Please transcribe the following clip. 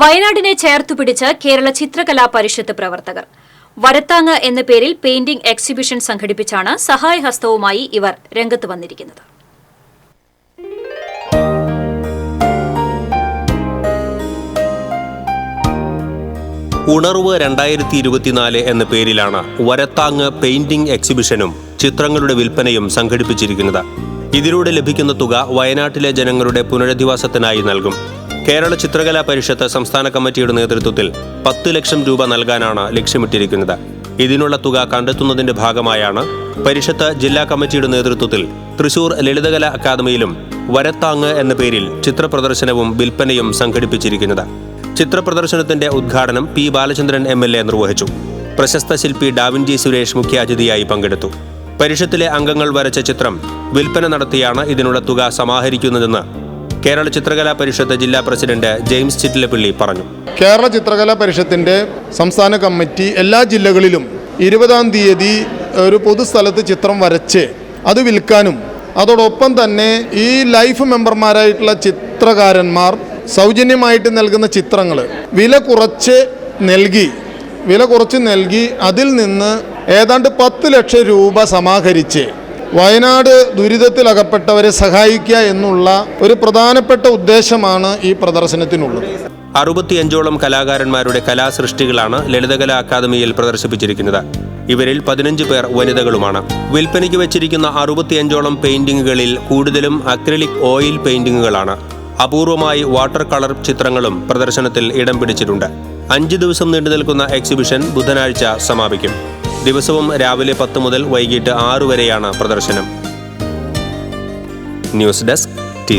വയനാടിനെ ചേർത്തുപിടിച്ച് കേരള ചിത്രകലാ പരിഷത്ത് പ്രവർത്തകർ. വരത്താങ്ങ് എന്ന പേരിൽ പെയിന്റിംഗ് എക്സിബിഷൻ സംഘടിപ്പിച്ചാണ് സഹായഹസ്തവുമായി ഇവർ രംഗത്ത് വന്നിരിക്കുന്നത്. ഉണർവ് രണ്ടായിരത്തി ഇരുപത്തിനാല് എന്ന പേരിലാണ് വരത്താങ്ങ് പെയിന്റിംഗ് എക്സിബിഷനും ചിത്രങ്ങളുടെ വിൽപ്പനയും സംഘടിപ്പിച്ചിരിക്കുന്നത്. ഇതിലൂടെ ലഭിക്കുന്ന തുക വയനാട്ടിലെ ജനങ്ങളുടെ പുനരധിവാസത്തിനായി നൽകും. കേരള ചിത്രകലാ പരിഷത്ത് സംസ്ഥാന കമ്മിറ്റിയുടെ നേതൃത്വത്തിൽ പത്ത് ലക്ഷം രൂപ നൽകാനാണ് ലക്ഷ്യമിട്ടിരിക്കുന്നത്. ഇതിനുള്ള തുക കണ്ടെത്തുന്നതിന്റെ ഭാഗമായാണ് പരിഷത്ത് ജില്ലാ കമ്മിറ്റിയുടെ നേതൃത്വത്തിൽ തൃശൂർ ലളിതകലാ അക്കാദമിയിലും വരത്താങ് എന്ന പേരിൽ ചിത്രപ്രദർശനവും വിൽപ്പനയും സംഘടിപ്പിച്ചിരിക്കുന്നത്. ചിത്രപ്രദർശനത്തിന്റെ ഉദ്ഘാടനം P Balachandran M L A നിർവഹിച്ചു. പ്രശസ്ത ശില്പി ഡാവിൻജി സുരേഷ് മുഖ്യാതിഥിയായി പങ്കെടുത്തു. പരിഷത്തിലെ അംഗങ്ങൾ വരച്ച ചിത്രം വിൽപ്പന നടത്തിയാണ് ഇതിനുള്ള തുക സമാഹരിക്കുന്നതെന്ന് കേരള ചിത്രകലാ പരിഷത്ത് ജില്ലാ പ്രസിഡന്റ് ജെയിംസ് ചിറ്റിലപ്പിള്ളി പറഞ്ഞു. കേരള ചിത്രകലാ പരിഷത്തിന്റെ സംസ്ഥാന കമ്മിറ്റി എല്ലാ ജില്ലകളിലും ഇരുപതാം തീയതി ഒരു പൊതുസ്ഥലത്ത് ചിത്രം വരച്ച് അത് വിൽക്കാനും അതോടൊപ്പം തന്നെ ഈ ലൈഫ് മെമ്പർമാരായിട്ടുള്ള ചിത്രകാരന്മാർ സൗജന്യമായിട്ട് നൽകുന്ന ചിത്രങ്ങൾ വില കുറച്ച് നൽകി വില കുറച്ച് നൽകി അതിൽ നിന്ന് ഏതാണ്ട് പത്ത് ലക്ഷം രൂപ സമാഹരിച്ച് വയനാട് ദുരിതത്തിലകപ്പെട്ടവരെ സഹായിക്കുക എന്നുള്ള ഒരു പ്രധാനപ്പെട്ട ഉദ്ദേശമാണ് ഈ പ്രദർശനത്തിനുള്ളത്. അറുപത്തിയഞ്ചോളം കലാകാരന്മാരുടെ കലാസൃഷ്ടികളാണ് ലളിതകലാ അക്കാദമിയിൽ പ്രദർശിപ്പിച്ചിരിക്കുന്നത്. ഇവരിൽ പതിനഞ്ച് പേർ വനിതകളുമാണ്. വിൽപ്പനയ്ക്ക് വെച്ചിരിക്കുന്ന അറുപത്തിയഞ്ചോളം പെയിന്റിങ്ങുകളിൽ കൂടുതലും അക്രിലിക് ഓയിൽ പെയിന്റിങ്ങുകളാണ്. അപൂർവമായി വാട്ടർ കളർ ചിത്രങ്ങളും പ്രദർശനത്തിൽ ഇടം പിടിച്ചിട്ടുണ്ട്. അഞ്ച് ദിവസം നീണ്ടു നിൽക്കുന്ന എക്സിബിഷൻ ബുധനാഴ്ച സമാപിക്കും. ദിവസവും രാവിലെ പത്ത് മുതൽ വൈകിട്ട് ആറു വരെയാണ് പ്രദർശനം. News desk T